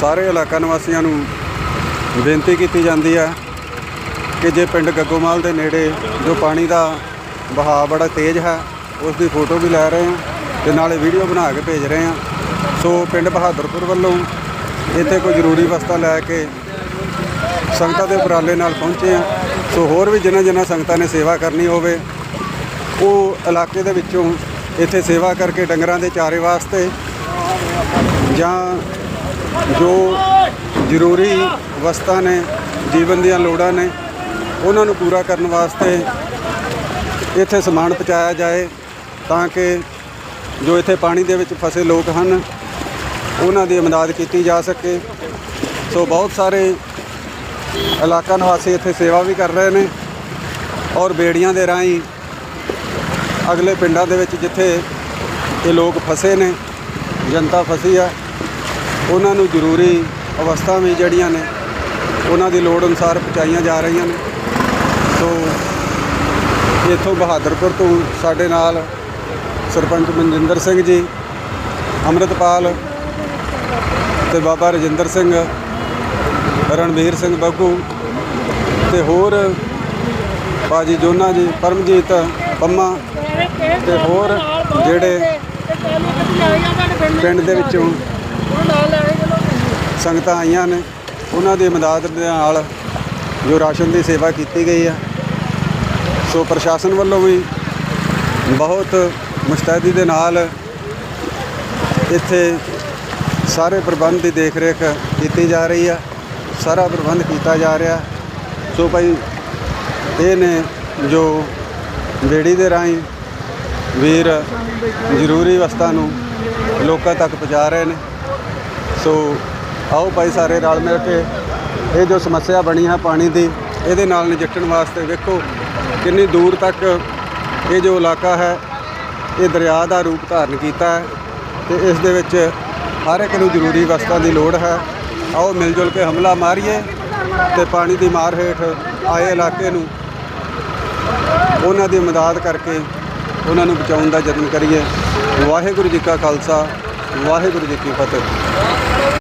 ਸਾਰੇ ਇਲਾਕਾ ਨਿਵਾਸੀਆਂ ਨੂੰ ਬੇਨਤੀ ਕੀਤੀ ਜਾਂਦੀ ਹੈ ਕਿ ਜੇ ਪਿੰਡ ਗੱਗੋਮਾਲ ਦੇ ਨੇੜੇ ਜੋ ਪਾਣੀ ਦਾ ਵਹਾਅ ਬੜਾ ਤੇਜ਼ ਹੈ, ਉਸ ਦੀ ਫੋਟੋ ਵੀ ਲੈ ਰਹੇ ਹਾਂ ਤੇ ਨਾਲੇ ਵੀਡੀਓ ਬਣਾ ਕੇ ਭੇਜ ਰਹੇ ਹਾਂ। ਸੋ ਪਿੰਡ ਬਹਾਦਰਪੁਰ ਵੱਲੋਂ ਇੱਥੇ ਕੋਈ ਜ਼ਰੂਰੀ ਵਸਤਾਂ ਲੈ ਕੇ ਸੰਗਤਾਂ ਦੇ ਉਪਰਾਲੇ ਨਾਲ ਪਹੁੰਚੇ ਹਾਂ। ਸੋ ਹੋਰ ਵੀ ਜਿਨ੍ਹਾਂ ਜਿਨ੍ਹਾਂ ਸੰਗਤਾਂ ਨੇ ਸੇਵਾ ਕਰਨੀ ਹੋਵੇ, ਉਹ ਇਲਾਕੇ ਦੇ ਵਿੱਚੋਂ ਇੱਥੇ ਸੇਵਾ ਕਰਕੇ ਡੰਗਰਾਂ ਦੇ ਚਾਰੇ ਵਾਸਤੇ ਜਾਂ ਜੋ ਜ਼ਰੂਰੀ ਵਸਤਾਂ ਨੇ, ਜੀਵਨ ਦੀਆਂ ਲੋੜਾਂ ਨੇ, ਉਹਨਾਂ ਨੂੰ ਪੂਰਾ ਕਰਨ ਵਾਸਤੇ ਇੱਥੇ ਸਮਾਨ ਪਹੁੰਚਾਇਆ ਜਾਏ ਤਾਂ ਕਿ ਜੋ ਇੱਥੇ ਪਾਣੀ ਦੇ ਵਿੱਚ ਫਸੇ ਲੋਕ ਹਨ, ਉਹਨਾਂ ਦੀ ਇਮਦਾਦ ਕੀਤੀ ਜਾ ਸਕੇ। ਸੋ ਬਹੁਤ ਸਾਰੇ ਇਲਾਕਾ ਨਿਵਾਸੀ ਇੱਥੇ ਸੇਵਾ ਵੀ ਕਰ ਰਹੇ ਨੇ ਔਰ ਬੇੜੀਆਂ ਦੇ ਰਾਹੀਂ ਅਗਲੇ ਪਿੰਡਾਂ ਦੇ ਵਿੱਚ ਜਿੱਥੇ ਇਹ ਲੋਕ ਫਸੇ ਨੇ, ਜਨਤਾ ਫਸੀ ਆ ਉਹਨਾਂ ਨੂੰ ਜ਼ਰੂਰੀ ਅਵਸਥਾ ਵੀ ਜਿਹੜੀਆਂ ਨੇ, ਉਹਨਾਂ ਦੀ ਲੋੜ ਅਨੁਸਾਰ ਪਹੁੰਚਾਈਆਂ ਜਾ ਰਹੀਆਂ ਨੇ। ਸੋ ਇੱਥੋਂ ਬਹਾਦਰਪੁਰ ਤੋਂ ਸਾਡੇ ਨਾਲ ਸਰਪੰਚ ਮਨਜਿੰਦਰ ਸਿੰਘ ਜੀ, ਅੰਮ੍ਰਿਤਪਾਲ ਤੇ ਬਾਬਾ ਰਜਿੰਦਰ ਸਿੰਘ, ਰਣਵੀਰ ਸਿੰਘ ਬੱਗੂ ਤੇ ਹੋਰ ਬਾਜੀ ਜੋਨਾ ਜੀ, ਪਰਮਜੀਤ ਪੰਮਾ ਤੇ ਹੋਰ ਜਿਹੜੇ ਪਿੰਡ ਦੇ ਵਿੱਚੋਂ ਸੰਗਤਾਂ ਆਈਆਂ ਨੇ। ਉਹਨਾਂ ਦੀ ਮਦਦ ਦੇ ਨਾਲ ਜੋ ਰਾਸ਼ਨ ਦੀ ਸੇਵਾ ਕੀਤੀ ਗਈ ਆ। ਸੋ ਪ੍ਰਸ਼ਾਸਨ ਵੱਲੋਂ ਵੀ ਬਹੁਤ ਮੁਸਤੈਦੀ ਦੇ ਨਾਲ ਇੱਥੇ ਸਾਰੇ ਪ੍ਰਬੰਧ ਦੀ ਦੇਖ ਰੇਖ ਕੀਤੀ ਜਾ ਰਹੀ ਆ। ਸਾਰਾ ਪ੍ਰਬੰਧ ਕੀਤਾ ਜਾ ਰਿਹਾ। ਸੋ ਭਾਈ, ਇਹ ਨੇ ਜੋ ਬੇੜੀ ਦੇ ਰਾਹੀਂ ਵੀਰ ਜ਼ਰੂਰੀ ਵਸਤਾਂ ਨੂੰ ਲੋਕਾਂ ਤੱਕ ਪਹੁੰਚਾ ਰਹੇ ਨੇ। ਸੋ ਆਓ ਭਾਈ ਸਾਰੇ ਰਲ ਮਿਲ ਕੇ ਇਹ ਜੋ ਸਮੱਸਿਆ ਬਣੀ ਹੈ ਪਾਣੀ ਦੀ, ਇਹਦੇ ਨਾਲ ਨਜਿੱਠਣ ਵਾਸਤੇ ਵੇਖੋ ਕਿੰਨੀ ਦੂਰ ਤੱਕ ਇਹ ਜੋ ਇਲਾਕਾ ਹੈ, ਇਹ ਦਰਿਆ ਦਾ ਰੂਪ ਧਾਰਨ ਕੀਤਾ ਹੈ ਤੇ ਇਸ ਦੇ ਵਿੱਚ ਹਰ ਇੱਕ ਨੂੰ ਜ਼ਰੂਰੀ ਵਸਤਾਂ ਦੀ ਲੋੜ ਹੈ। ਆਓ ਮਿਲ ਜੁਲ ਕੇ ਹਮਲਾ ਮਾਰੀਏ ਤੇ ਪਾਣੀ ਦੀ ਮਾਰ ਹੇਠ ਆਏ ਇਲਾਕੇ ਨੂੰ ਉਹਨਾਂ ਦੀ ਮਦਦ ਕਰਕੇ ਉਹਨਾਂ ਨੂੰ ਬਚਾਉਣ ਦਾ ਯਤਨ ਕਰੀਏ। ਵਾਹਿਗੁਰੂ ਜੀ ਕਾ ਖਾਲਸਾ, ਵਾਹਿਗੁਰੂ ਜੀ ਕੀ ਫਤਿਹ।